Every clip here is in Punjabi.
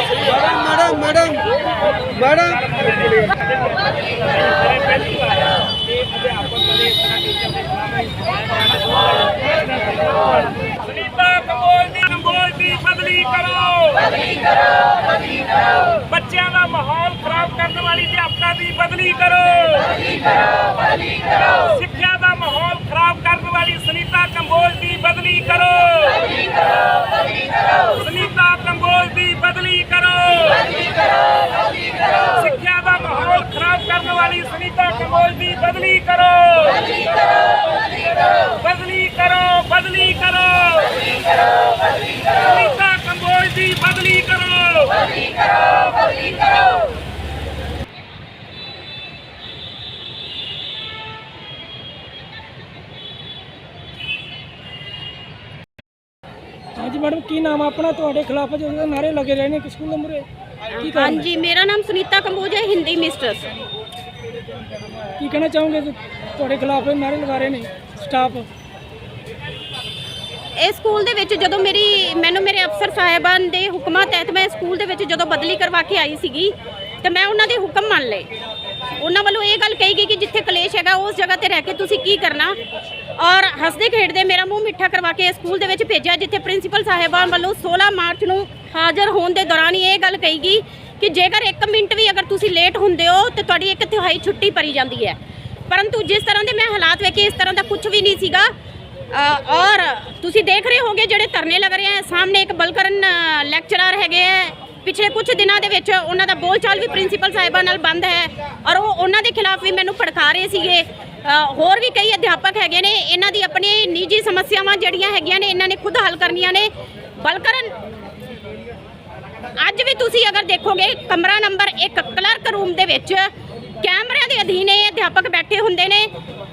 Madam madam madam Sunita Kamboj ਦੀ ਕੰਬੋਜ ਦੀ ਬਦਲੀ ਕਰੋ ਬਦਲੀ ਕਰੋ ਬਦਲੀ ਕਰੋ ਬੱਚਿਆਂ ਦਾ ਮਾਹੌਲ ਖਰਾਬ ਕਰਨ ਵਾਲੀ ਅਧਿਆਪਕਾਂ ਦੀ ਬਦਲੀ ਕਰੋ ਬਦਲੀ ਕਰੋ ਬਦਲੀ ਕਰੋ ਸਿੱਖਿਆ ਦਾ ਮਾਹੌਲ ਖਰਾਬ ਕਰਨ ਵਾਲੀ ਸੁਨੀਤਾ ਕੰਬੋਜ ਦੀ ਬਦਲੀ ਕਰੋ ਬਦਲੀ ਕਰੋ ਬਦਲੀ ਕਰੋ। ਸੁਨੀਤਾ ਕੰਬੋਜ ਦੀ ਬਦਲੀ ਕਰੋ ਬਦਲੀ ਕਰੋ ਬਦਲੀ ਕਰੋ ਸਿੱਖਿਆ ਦਾ ਮਾਹੌਲ ਖਰਾਬ ਕਰਨ ਵਾਲੀ ਸੁਨੀਤਾ ਕੰਬੋਜ ਦੀ ਬਦਲੀ ਕਰੋ ਬਦਲੀ ਕਰੋ ਬਦਲੀ ਕਰੋ ਬਦਲੀ ਕਰੋ ਬਦਲੀ ਕਰੋ ਬਦਲੀ ਕਰੋ ਸੁਨੀਤਾ ਕੰਬੋਜ ਦੀ ਬਦਲੀ ਕਰੋ ਬਦਲੀ ਕਰੋ ਬਦਲੀ ਕਰੋ ਹਾਂਜੀ ਮੈਡਮ ਕੀ ਨਾਮ ਆ ਆਪਣਾ? ਤੁਹਾਡੇ ਖਿਲਾਫ ਜਿਹੜੇ ਨਾਰੇ ਲੱਗੇ ਰਹੇ ਨੇ ਕਿ ਸਕੂਲ ਨੰਬਰ ਕੀ ਕਾਰਨ ਹਾਂਜੀ ਮੇਰਾ ਨਾਮ ਸੁਨੀਤਾ ਕੰਬੋਜ ਹੈ ਹਿੰਦੀ ਮਿਸਟਰਸ ਕੀ ਕਹਿਣਾ ਚਾਹੋਗੇ? ਤੁਹਾਡੇ ਖਿਲਾਫ ਇਹ ਨਾਰੇ ਲਗਾ ਰਹੇ ਨੇ ਸਟਾਫ? ਇਸ ਸਕੂਲ ਦੇ ਵਿੱਚ ਜਦੋਂ ਮੇਰੀ, ਮੈਨੂੰ ਮੇਰੇ ਅਫਸਰ ਸਾਹਿਬਾਨ ਦੇ ਹੁਕਮਾਂ ਤਹਿਤ ਮੈਂ ਸਕੂਲ ਦੇ ਵਿੱਚ ਜਦੋਂ ਬਦਲੀ ਕਰਵਾ ਕੇ ਆਈ ਸੀਗੀ, ਤੇ ਮੈਂ ਉਹਨਾਂ ਦੇ ਹੁਕਮ ਮੰਨ ਲਏ। ਉਹਨਾਂ ਵੱਲੋਂ ਇਹ ਗੱਲ ਕਹੀ ਗਈ ਕਿ ਜਿੱਥੇ ਕਲੇਸ਼ ਹੈਗਾ, ਉਸ ਜਗ੍ਹਾ ਤੇ ਰਹਿ ਕੇ ਤੁਸੀਂ ਕੀ ਕਰਨਾ? ਔਰ ਹੱਸਦੇ ਖੇਡਦੇ ਮੇਰਾ ਮੂੰਹ ਮਿੱਠਾ ਕਰਵਾ ਕੇ ਸਕੂਲ ਦੇ ਵਿੱਚ ਭੇਜਿਆ, ਜਿੱਥੇ ਪ੍ਰਿੰਸੀਪਲ ਸਾਹਿਬਾਨ ਵੱਲੋਂ 16 ਮਾਰਚ ਨੂੰ ਹਾਜ਼ਰ ਹੋਣ ਦੇ ਦੌਰਾਨ ਹੀ ਇਹ ਗੱਲ ਕਹੀ ਗਈ ਕਿ ਜੇਕਰ 1 ਮਿੰਟ ਵੀ ਅਗਰ ਤੁਸੀਂ ਲੇਟ ਹੁੰਦੇ ਹੋ, ਤੇ ਤੁਹਾਡੀ ਇੱਕ ਤਿਹਾਈ ਛੁੱਟੀ ਪਰੀ ਜਾਂਦੀ ਹੈ। ਪਰੰਤੂ ਜਿਸ ਤਰ੍ਹਾਂ ਦੇ ਮੈਂ ਹਾਲਾਤ ਵੇਖੇ, ਇਸ ਤਰ੍ਹਾਂ ਦਾ ਕੁਝ ਵੀ ਨਹੀਂ ਸੀਗਾ। ਔਰ ਤੁਸੀਂ ਦੇਖ ਰਹੇ ਹੋਗੇ ਜਿਹੜੇ ਧਰਨੇ ਲੱਗ ਰਹੇ ਆ, ਸਾਹਮਣੇ ਇੱਕ ਬਲਕਰਨ ਲੈਕਚਰਰ ਹੈਗੇ ਆ। ਪਿਛਲੇ ਕੁਝ ਦਿਨਾਂ ਦੇ ਵਿੱਚ ਉਹਨਾਂ ਦਾ ਬੋਲਚਾਲ ਵੀ ਪ੍ਰਿੰਸੀਪਲ ਸਾਹਿਬਾਂ ਨਾਲ ਬੰਦ ਹੈ ਔਰ ਉਹ ਉਹਨਾਂ ਦੇ ਖਿਲਾਫ ਵੀ ਮੈਨੂੰ ਭੜਕਾ ਰਹੇ ਸੀਗੇ। ਹੋਰ ਵੀ ਕਈ ਅਧਿਆਪਕ ਹੈਗੇ ਨੇ, ਇਹਨਾਂ ਦੀ ਆਪਣੀ ਨਿੱਜੀ ਸਮੱਸਿਆਵਾਂ ਜਿਹੜੀਆਂ ਹੈਗੀਆਂ ਨੇ, ਇਹਨਾਂ ਨੇ ਖੁਦ ਹੱਲ ਕਰਨੀਆਂ ਨੇ। ਬਲਕਰਨ, ਅੱਜ ਵੀ ਤੁਸੀਂ ਅਗਰ ਦੇਖੋਗੇ, ਕਮਰਾ ਨੰਬਰ 1 ਕਲਰਕ ਰੂਮ ਦੇ ਵਿੱਚ ਕੈਮਰਿਆਂ ਦੇ ਅਧੀਨ ਇਹ ਅਧਿਆਪਕ ਬੈਠੇ ਹੁੰਦੇ ਨੇ।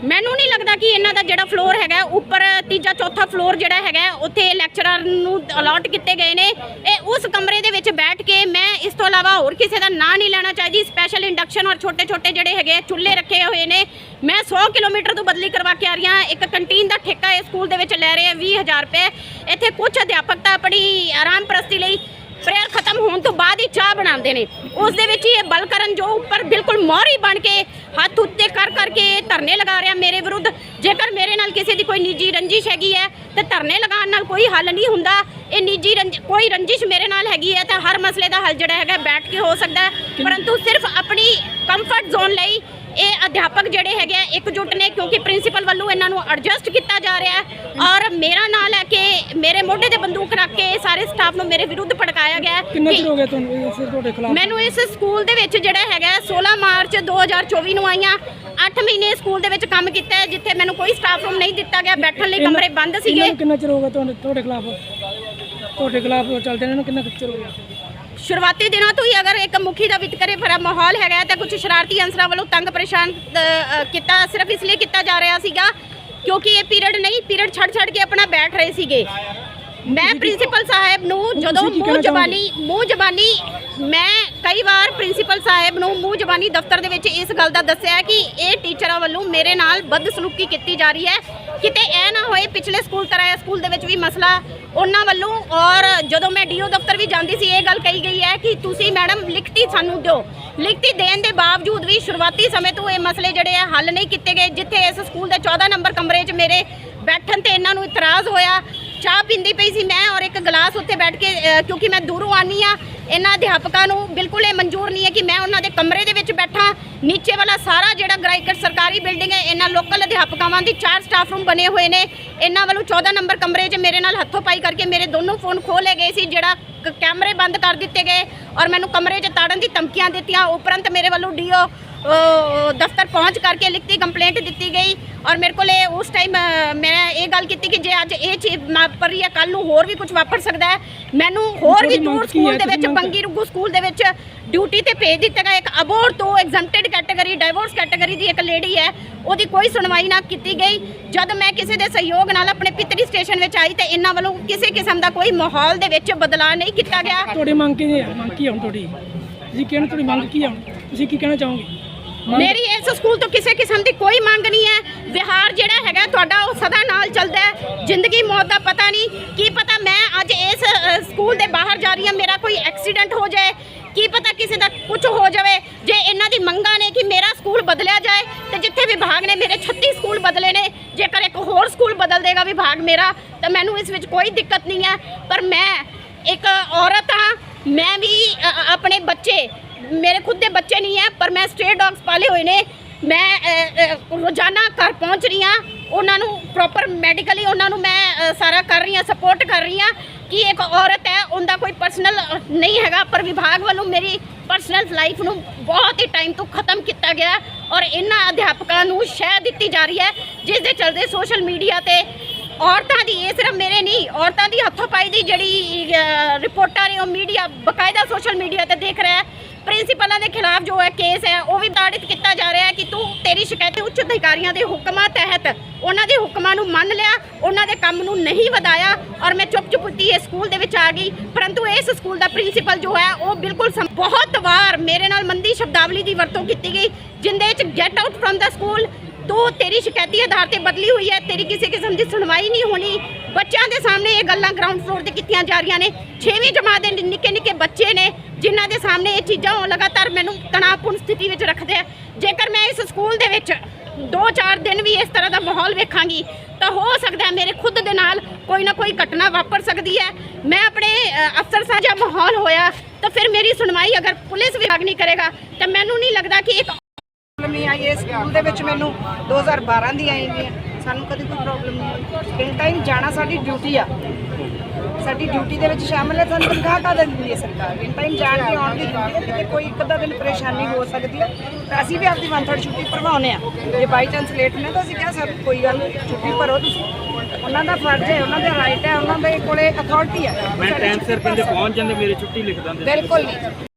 ਮੈਨੂੰ ਨਹੀਂ ਲੱਗਦਾ ਕਿ ਇਹਨਾਂ ਦਾ ਜਿਹੜਾ ਫਲੋਰ ਹੈਗਾ, ਉੱਪਰ ਤੀਜਾ, ਚੌਥਾ ਫਲੋਰ ਜਿਹੜਾ ਹੈਗਾ, ਉੱਥੇ ਲੈਕਚਰਰ ਨੂੰ ਅਲਾਟ ਕੀਤੇ ਗਏ ਨੇ। ਇਹ ਉਸ ਕਮਰੇ ਦੇ ਵਿੱਚ ਬੈਠ ਕੇ ਮੈਂ ਇਸ ਤੋਂ ਇਲਾਵਾ ਹੋਰ ਕਿਸੇ ਦਾ ਨਾਂ ਨਹੀਂ ਲੈਣਾ ਚਾਹੀਦੀ। ਸਪੈਸ਼ਲ ਇੰਡਕਸ਼ਨ ਔਰ ਛੋਟੇ ਛੋਟੇ ਜਿਹੜੇ ਹੈਗੇ ਚੁੱਲ੍ਹੇ ਰੱਖੇ ਹੋਏ ਨੇ। ਮੈਂ 100 ਕਿਲੋਮੀਟਰ ਤੋਂ ਬਦਲੀ ਕਰਵਾ ਕੇ ਆ ਰਹੀ ਹਾਂ। ਇੱਕ ਕੰਟੀਨ ਦਾ ਠੇਕਾ ਇਸ ਸਕੂਲ ਦੇ ਵਿੱਚ ਲੈ ਰਹੇ ਆ 20000 ਰੁਪਏ। ਇੱਥੇ ਕੁਝ ਅਧਿਆਪਕ ਤਾਂ ਆਪਣੀ ਆਰਾਮ ਪ੍ਰਸਤੀ ਲਈ ਪ੍ਰੇਅਰ ਖਤਮ ਹੋਣ ਤੋਂ ਬਾਅਦ ਹੀ ਚਾਹ ਬਣਾਉਂਦੇ ਨੇ। ਉਸ ਦੇ ਵਿੱਚ ਇਹ ਬਲਕਰਨ ਜੋ ਉੱਪਰ ਬਿਲਕੁਲ ਮੋਹਰੀ ਬਣ ਕੇ ਹੱਥ ਉੱਤੇ ਕਰ ਕਰਕੇ ਧਰਨੇ ਲਗਾ ਰਿਹਾ ਮੇਰੇ ਵਿਰੁੱਧ। ਜੇਕਰ ਮੇਰੇ ਨਾਲ ਕਿਸੇ ਦੀ ਕੋਈ ਨਿੱਜੀ ਰੰਜਿਸ਼ ਹੈਗੀ ਹੈ ਤੇ ਧਰਨੇ ਲਗਾਉਣ ਨਾਲ ਕੋਈ ਹੱਲ ਨਹੀਂ ਹੁੰਦਾ। ਇਹ ਨਿੱਜੀ ਕੋਈ ਰੰਜਿਸ਼ ਮੇਰੇ ਨਾਲ ਹੈਗੀ ਹੈ ਤਾਂ ਹਰ ਮਸਲੇ ਦਾ ਹੱਲ ਜਿਹੜਾ ਹੈਗਾ ਬੈਠ ਕੇ ਹੋ ਸਕਦਾ ਪਰੰਤੂ ਸਿਰਫ ਆਪਣੀ ਕੰਫਰਟ ਜ਼ੋਨ ਲਈ ਇਹ ਅਧਿਆਪਕ ਜਿਹੜੇ ਹੈਗੇ ਆ ਇਕਜੁੱਟ ਨੇ ਕਿਉਂਕਿ ਪ੍ਰਿੰਸੀਪਲ ਵੱਲੋਂ ਇਹਨਾਂ ਨੂੰ ਐਡਜਸਟ ਕੀਤਾ ਜਾ ਰਿਹਾ ਹੈ। ਔਰ ਮੇਰਾ ਨਾਂ ਲੈ ਕੇ ਮੇਰੇ ਮੋਢੇ ਤੇ ਬੰਦੂਕ ਰੱਖ ਕੇ ਸਾਰੇ ਸਟਾਫ ਨੂੰ ਮੇਰੇ ਵਿਰੁੱਧ ਭੜਕਾਇਆ ਗਿਆ ਕਿੰਨਾ ਚਿਰ ਹੋ ਗਿਆ ਤੁਹਾਨੂੰ ਇਸ ਤੁਹਾਡੇ ਖਿਲਾਫ? ਮੈਨੂੰ ਇਸ ਸਕੂਲ ਦੇ ਵਿੱਚ ਜਿਹੜਾ ਹੈਗਾ ਹੈ, 16 ਮਾਰਚ 2024 ਨੂੰ ਆਈਆਂ। 8 ਮਹੀਨੇ ਸਕੂਲ ਦੇ ਵਿੱਚ ਕੰਮ ਕੀਤਾ ਹੈ ਜਿੱਥੇ ਮੈਨੂੰ ਕੋਈ ਸਟਾਫ ਰੂਮ ਨਹੀਂ ਦਿੱਤਾ ਗਿਆ। ਬੈਠਣ ਲਈ ਕਮਰੇ ਬੰਦ ਸੀਗੇ। ਕਿੰਨਾ ਚਿਰ ਹੋ ਗਿਆ ਤੁਹਾਨੂੰ ਤੁਹਾਡੇ ਖਿਲਾਫ? ਤੁਹਾਡੇ ਖਿਲਾਫ ਚੱਲਦੇ ਨੇ ਕਿੰਨਾ ਚਿਰ ਹੋ ਗਿਆ? ਸ਼ੁਰੂਆਤੀ ਦਿਨਾਂ ਤੋਂ ਹੀ ਅਗਰ ਇੱਕ ਮੁਖੀ ਦਾ ਵਿਤਕਰੇ ਭਰਾ ਮਾਹੌਲ ਹੈਗਾ ਤਾਂ ਕੁਝ ਸ਼ਰਾਰਤੀ ਅੰਸਰਾਂ ਵੱਲੋਂ ਤੰਗ ਪਰੇਸ਼ਾਨ ਕੀਤਾ ਸਿਰਫ ਇਸ ਲਈ ਕੀਤਾ ਜਾ ਰਿਹਾ ਸੀਗਾ ਕਿਉਂਕਿ ਇਹ ਪੀਰੀਅਡ ਨਹੀਂ ਪੀਰੀਅਡ ਛੱਡ ਛੱਡ ਕੇ ਆਪਣਾ ਬੈਠ ਰਹੇ ਸੀਗੇ। ਮੈਂ ਪ੍ਰਿੰਸੀਪਲ ਸਾਹਿਬ ਨੂੰ ਜਦੋਂ ਮੂੰਹ ਜ਼ਬਾਨੀ ਮੂੰਹ ਜ਼ਬਾਨੀ ਮੈਂ ਕਈ ਵਾਰ ਪ੍ਰਿੰਸੀਪਲ ਸਾਹਿਬ ਨੂੰ ਮੂੰਹ ਜ਼ਬਾਨੀ ਦਫ਼ਤਰ ਦੇ ਵਿੱਚ ਇਸ ਗੱਲ ਦਾ ਦੱਸਿਆ ਕਿ ਇਹ ਟੀਚਰਾਂ ਵੱਲੋਂ ਮੇਰੇ ਨਾਲ ਬਦਸਲੂਕੀ ਕੀਤੀ ਜਾ ਰਹੀ ਹੈ। ਕਿਤੇ ਇਹ ਨਾ ਹੋਏ ਪਿਛਲੇ ਸਕੂਲ ਕਰਾਇਆ ਸਕੂਲ ਦੇ ਵਿੱਚ ਵੀ ਮਸਲਾ ਉਹਨਾਂ ਵੱਲੋਂ ਔਰ ਜਦੋਂ ਮੈਂ ਡੀਓ ਦਫ਼ਤਰ ਵੀ ਜਾਂਦੀ ਸੀ, ਇਹ ਗੱਲ ਕਹੀ ਗਈ ਹੈ ਕਿ ਤੁਸੀਂ ਮੈਡਮ ਲਿਖਤੀ ਸਾਨੂੰ ਦਿਓ। ਲਿਖਤੀ ਦੇਣ ਦੇ ਬਾਵਜੂਦ ਵੀ ਸ਼ੁਰੂਆਤੀ ਸਮੇਂ ਤੋਂ ਇਹ ਮਸਲੇ ਜਿਹੜੇ ਆ ਹੱਲ ਨਹੀਂ ਕੀਤੇ ਗਏ, ਜਿੱਥੇ ਇਸ ਸਕੂਲ ਦੇ 14 ਨੰਬਰ ਕਮਰੇ 'ਚ ਮੇਰੇ ਬੈਠਣ ਤੇ ਇਹਨਾਂ ਨੂੰ ਇਤਰਾਜ਼ ਹੋਇਆ। ਚਾਹ ਪੀਂਦੀ ਪਈ ਸੀ ਮੈਂ ਔਰ ਇੱਕ ਗਲਾਸ ਉੱਤੇ ਬੈਠ ਕੇ ਕਿਉਂਕਿ ਮੈਂ ਦੂਰੋਂ ਆਨੀ ਆ ਇਹਨਾਂ ਅਧਿਆਪਕਾਂ ਨੂੰ ਬਿਲਕੁਲ ਇਹ ਮਨਜ਼ੂਰ ਨਹੀਂ ਹੈ ਕਿ ਮੈਂ ਉਹਨਾਂ ਦੇ ਕਮਰੇ ਦੇ ਵਿੱਚ ਬੈਠਾ, ਨੀਚੇ ਵਾਲਾ ਸਾਰਾ ਜਿਹੜਾ ਗ੍ਰਾਈਕਟ ਸਰਕਾਰੀ ਬਿਲਡਿੰਗ ਹੈ, ਇਹਨਾਂ ਲੋਕਲ ਅਧਿਆਪਕਾਵਾਂ ਦੀ ਚਾਰ ਸਟਾਫ ਰੂਮ ਬਣੇ ਹੋਏ ਨੇ। ਇਹਨਾਂ ਵੱਲੋਂ 14 ਨੰਬਰ ਕਮਰੇ 'ਚ ਮੇਰੇ ਨਾਲ ਹੱਥੋਂ ਪਾਈ ਕਰਕੇ ਮੇਰੇ ਦੋਨੋਂ ਫੋਨ ਖੋਲੇ ਗਏ ਸੀ, ਜਿਹੜਾ ਕ- ਕੈਮਰੇ ਬੰਦ ਕਰ ਦਿੱਤੇ ਗਏ ਔਰ ਮੈਨੂੰ ਕਮਰੇ 'ਚ ਤਾੜਨ ਦੀ ਧਮਕੀਆਂ ਦਿੱਤੀਆਂ। ਉਪਰੰਤ ਮੇਰੇ ਵੱਲੋਂ ਡੀਓ ਦਫ਼ਤਰ ਪਹੁੰਚ ਕਰਕੇ ਲਿਖਤੀ ਕੰਪਲੇਂਟ ਦਿੱਤੀ ਗਈ ਔਰ ਮੇਰੇ ਕੋਲ ਇਹ ਉਸ ਟਾਈਮ ਮੈਂ ਇਹ ਗੱਲ ਕੀਤੀ ਕਿ ਜੇ ਅੱਜ ਇਹ ਚੀਜ਼ ਵਾਪਰ ਰਹੀ ਹੈ ਕੱਲ ਨੂੰ ਹੋਰ ਵੀ ਕੁਝ ਵਾਪਰ ਸਕਦਾ ਹੈ। ਮੈਨੂੰ ਹੋਰ ਵੀ ਦੂਰ? ਸਕੂਲ ਦੇ ਵਿੱਚ ਬੰਗੀ ਰੁੱਗੂ ਸਕੂਲ ਦੇ ਵਿੱਚ ਡਿਊਟੀ ਤੇ ਭੇਜ ਦਿੱਤਾ ਗਿਆ। ਇੱਕ ਅਬੋਰ ਤੋਂ ਐਗਜ਼ੈਂਪਟਡ ਕੈਟਾਗਰੀ ਡਾਈਵੋਰਸ ਕੈਟਾਗਰੀ ਦੀ ਇੱਕ ਲੇਡੀ ਹੈ ਉਹਦੀ ਕੋਈ ਸੁਣਵਾਈ ਨਾ ਕੀਤੀ ਗਈ। ਜਦ ਮੈਂ ਕਿਸੇ ਦੇ ਸਹਿਯੋਗ ਨਾਲ ਆਪਣੇ ਪਿਤਰੀ ਸਟੇਸ਼ਨ ਵਿੱਚ ਆਈ ਤੇ ਇਹਨਾਂ ਵੱਲੋਂ ਕਿਸੇ ਕਿਸਮ ਦਾ ਕੋਈ ਮਾਹੌਲ ਦੇ ਵਿੱਚ ਬਦਲਾਅ ਨਹੀਂ ਕੀਤਾ ਗਿਆ। ਤੁਹਾਡੀ ਮੰਗ ਕੀ ਹੈ? ਮੰਗ ਕੀ ਹੈ ਹੁਣ ਤੁਹਾਡੀ? ਤੁਸੀਂ ਕਹਿਣਾ ਤੁਹਾਡੀ ਮੰਗ ਕੀ ਹੈ ਤੁਸੀਂ ਕੀ ਕਹਿਣਾ ਚਾਹੋਗੇ? ਮੇਰੀ ਇਸ ਸਕੂਲ ਤੋਂ ਕਿਸੇ ਕਿਸਮ ਦੀ ਕੋਈ ਮੰਗ ਨਹੀਂ ਹੈ। ਵਿਹਾਰ ਜਿਹੜਾ ਹੈਗਾ, ਤੁਹਾਡਾ ਉਹ ਸਦਾ ਨਾਲ ਚੱਲਦਾ ਹੈ। ਜ਼ਿੰਦਗੀ, ਮੌਤ ਦਾ ਪਤਾ ਨਹੀਂ। ਕੀ ਪਤਾ ਮੈਂ ਅੱਜ ਇਸ ਸਕੂਲ ਦੇ ਬਾਹਰ ਜਾ ਰਹੀ ਹਾਂ, ਮੇਰਾ ਕੋਈ ਐਕਸੀਡੈਂਟ ਹੋ ਜਾਏ। ਕੀ ਪਤਾ ਕਿਸੇ ਦਾ ਕੁਝ ਹੋ ਜਾਵੇ। ਜੇ ਇਹਨਾਂ ਦੀ ਮੰਗਾਂ ਨੇ ਕਿ ਮੇਰਾ ਸਕੂਲ ਬਦਲਿਆ ਜਾਏ, ਤੇ ਜਿੱਥੇ ਵਿਭਾਗ ਨੇ ਮੇਰੇ 36 ਸਕੂਲ ਬਦਲੇ ਨੇ, ਜੇਕਰ ਇੱਕ ਹੋਰ ਸਕੂਲ ਬਦਲ ਦੇਗਾ ਵਿਭਾਗ ਮੇਰਾ, ਤਾਂ ਮੈਨੂੰ ਇਸ ਵਿੱਚ ਕੋਈ ਦਿੱਕਤ ਨਹੀਂ ਹੈ। ਪਰ ਮੈਂ ਇੱਕ ਔਰਤ ਹਾਂ। ਮੈਂ ਵੀ ਆਪਣੇ ਬੱਚੇ ਮੇਰੇ ਖੁਦ ਦੇ ਬੱਚੇ ਨਹੀਂ ਹੈ, ਪਰ ਮੈਂ ਸਟ੍ਰੇ ਡੌਗਸ ਪਾਲੇ ਹੋਏ ਨੇ। ਮੈਂ ਰੋਜ਼ਾਨਾ ਘਰ ਪਹੁੰਚ ਰਹੀ ਹਾਂ। ਉਹਨਾਂ ਨੂੰ ਪ੍ਰੋਪਰ ਮੈਡੀਕਲੀ ਉਹਨਾਂ ਨੂੰ ਮੈਂ ਸਾਰਾ ਕਰ ਰਹੀ ਹਾਂ ਸਪੋਰਟ ਕਰ ਰਹੀ ਹਾਂ ਕਿ ਇੱਕ ਔਰਤ ਹੈ, ਉਹਦਾ ਕੋਈ ਪਰਸਨਲ ਨਹੀਂ ਹੈਗਾ, ਪਰ ਵਿਭਾਗ ਵੱਲੋਂ ਮੇਰੀ ਪਰਸਨਲ ਲਾਈਫ ਨੂੰ ਬਹੁਤ ਹੀ ਟਾਈਮ ਤੋਂ ਖਤਮ ਕੀਤਾ ਗਿਆ ਔਰ ਇਹਨਾਂ ਅਧਿਆਪਕਾਂ ਨੂੰ ਸ਼ਹਿ ਦਿੱਤੀ ਜਾ ਰਹੀ ਹੈ, ਜਿਸ ਦੇ ਚਲਦੇ ਸੋਸ਼ਲ ਮੀਡੀਆ ਤੇ ਔਰਤਾਂ ਦੀ, ਇਹ ਸਿਰਫ ਮੇਰੇ ਨਹੀਂ, ਔਰਤਾਂ ਦੀ ਹੱਥੋਂ ਪਾਈ ਦੀ ਜਿਹੜੀ ਰਿਪੋਰਟਾਂ ਨੇ, ਉਹ ਮੀਡੀਆ ਬਕਾਇਦਾ ਸੋਸ਼ਲ ਮੀਡੀਆ ਤੇ ਦੇਖ ਰਿਹਾ ਹੈ। ਪ੍ਰਿੰਸੀਪਲਾਂ ਦੇ ਖਿਲਾਫ ਜੋ ਹੈ ਕੇਸ ਹੈ, ਉਹ ਵੀ ਤਾੜਿਤ ਕੀਤਾ ਜਾ ਰਿਹਾ ਹੈ ਕਿ ਤੂੰ ਤੇਰੀ ਸ਼ਿਕਾਇਤ ਉੱਚ ਅਧਿਕਾਰੀਆਂ ਦੇ ਹੁਕਮਾਂ ਤਹਿਤ ਉਹਨਾਂ ਦੇ ਹੁਕਮਾਂ ਨੂੰ ਮੰਨ ਲਿਆ, ਉਹਨਾਂ ਦੇ ਕੰਮ ਨੂੰ ਨਹੀਂ ਵਧਾਇਆ ਔਰ ਮੈਂ ਚੁੱਪ ਚੁਪਤੀ ਇਸ ਸਕੂਲ ਦੇ ਵਿੱਚ ਆ ਗਈ। ਪਰੰਤੂ ਇਸ ਸਕੂਲ ਦਾ ਪ੍ਰਿੰਸੀਪਲ ਜੋ ਹੈ, ਉਹ ਬਿਲਕੁਲ ਬਹੁਤ ਵਾਰ ਮੇਰੇ ਨਾਲ ਮੰਦੀ ਸ਼ਬਦਾਵਲੀ ਦੀ ਵਰਤੋਂ ਕੀਤੀ ਗਈ, ਜਿੰਦੇ ਵਿੱਚ ਗੈਟ ਆਊਟ ਫਰਮ ਦਾ ਸਕੂਲ ਤੂੰ ਤੇਰੀ ਸ਼ਿਕਾਇਤੀ ਆਧਾਰ ਤੇ ਬਦਲੀ ਹੋਈ ਹੈ, ਤੇਰੀ ਕਿਸੇ ਕਿਸਮ ਦੀ ਸੁਣਵਾਈ ਨਹੀਂ ਹੋਣੀ। ਬੱਚਿਆਂ ਦੇ ਸਾਹਮਣੇ ਇਹ ਗੱਲਾਂ ਗਰਾਊਂਡ ਫਲੋਰ ਤੇ ਕੀਤੀਆਂ ਜਾ ਰਹੀਆਂ ਨੇ। 6ਵੀਂ ਜਮਾਤ ਦੇ ਨਿੱਕੇ ਨਿੱਕੇ ਬੱਚੇ ਨੇ, ਜਿਨ੍ਹਾਂ ਦੇ ਸਾਹਮਣੇ ਇਹ ਚੀਜ਼ਾਂ ਉਹ ਲਗਾਤਾਰ ਮੈਨੂੰ ਤਣਾਅਪੂਰਨ ਸਥਿਤੀ ਵਿੱਚ ਰੱਖਦੇ ਆ। ਜੇਕਰ ਮੈਂ ਇਸ ਸਕੂਲ ਦੇ ਵਿੱਚ 2-4 ਦਿਨ ਵੀ ਇਸ ਤਰ੍ਹਾਂ ਦਾ ਮਾਹੌਲ ਵੇਖਾਂਗੀ, ਤਾਂ ਹੋ ਸਕਦਾ ਮੇਰੇ ਖੁਦ ਦੇ ਨਾਲ ਕੋਈ ਨਾ ਕੋਈ ਘਟਨਾ ਵਾਪਰ ਸਕਦੀ ਹੈ। ਮੈਂ ਆਪਣੇ ਅਫਸਰ ਸਾਂਝਾ ਮਾਹੌਲ ਹੋਇਆ, ਤਾਂ ਫਿਰ ਮੇਰੀ ਸੁਣਵਾਈ ਅਗਰ ਪੁਲਿਸ ਵਿਭਾਗ ਨਹੀਂ ਕਰੇਗਾ, ਤਾਂ ਮੈਨੂੰ ਨਹੀਂ ਲੱਗਦਾ ਕਿ ਇੱਕ ਨਹੀਂ ਆਈ ਇਸ ਸਕੂਲ ਦੇ ਵਿੱਚ ਮੈਨੂੰ 2012 ਦੀ ਆਈ ਵੀ ਹੈ। ਸਾਨੂੰ ਕਦੀ ਕੋਈ ਪ੍ਰੋਬਲਮ ਨਹੀਂ ਇਨ ਟਾਈਮ ਜਾਣਾ ਸਾਡੀ ਡਿਊਟੀ ਆ। ਸਾਡੀ ਡਿਊਟੀ ਦੇ ਵਿੱਚ ਸ਼ਾਮਲ ਹੈ ਸਾਨੂੰ ਤਨਖਾਹ ਕਾ ਦਿੰਦੀ ਹੈ ਸਰਕਾਰ? ਇਨ ਟਾਈਮ ਜਾਣ ਦੀ ਆਉਣ ਦੀ ਡਿਊਟੀ ਹੈ ਕੋਈ ਇੱਕ ਅੱਧਾ ਦਿਨ ਪਰੇਸ਼ਾਨੀ ਹੋ ਸਕਦੀ ਹੈ। ਤਾਂ ਅਸੀਂ ਵੀ ਆਪਦੀ ਵਨ ਥਰਡ ਛੁੱਟੀ ਭਰਵਾਉਂਦੇ ਆ ਜੇ ਬਾਈ ਚਾਂਸ ਲੇਟ ਨੇ ਤਾਂ ਅਸੀਂ ਕਿਹਾ ਸਰ ਕੋਈ ਗੱਲ ਨਹੀਂ ਛੁੱਟੀ ਭਰੋ ਤੁਸੀਂ। ਉਹਨਾਂ ਦਾ ਫਰਜ਼ ਹੈ ਉਹਨਾਂ ਦਾ ਰਾਈਟ ਹੈ ਉਹਨਾਂ ਦੇ ਕੋਲੇ ਅਥਾਰਟੀ ਹੈ। ਮੈਂ ਟਾਈਮ ਸਿਰ ਕਹਿੰਦੇ ਪਹੁੰਚ ਜਾਂਦੇ ਮੇਰੀ ਛੁੱਟੀ ਲਿਖ ਦਿੰਦੇ। ਬਿਲਕੁਲ ਨਹੀਂ।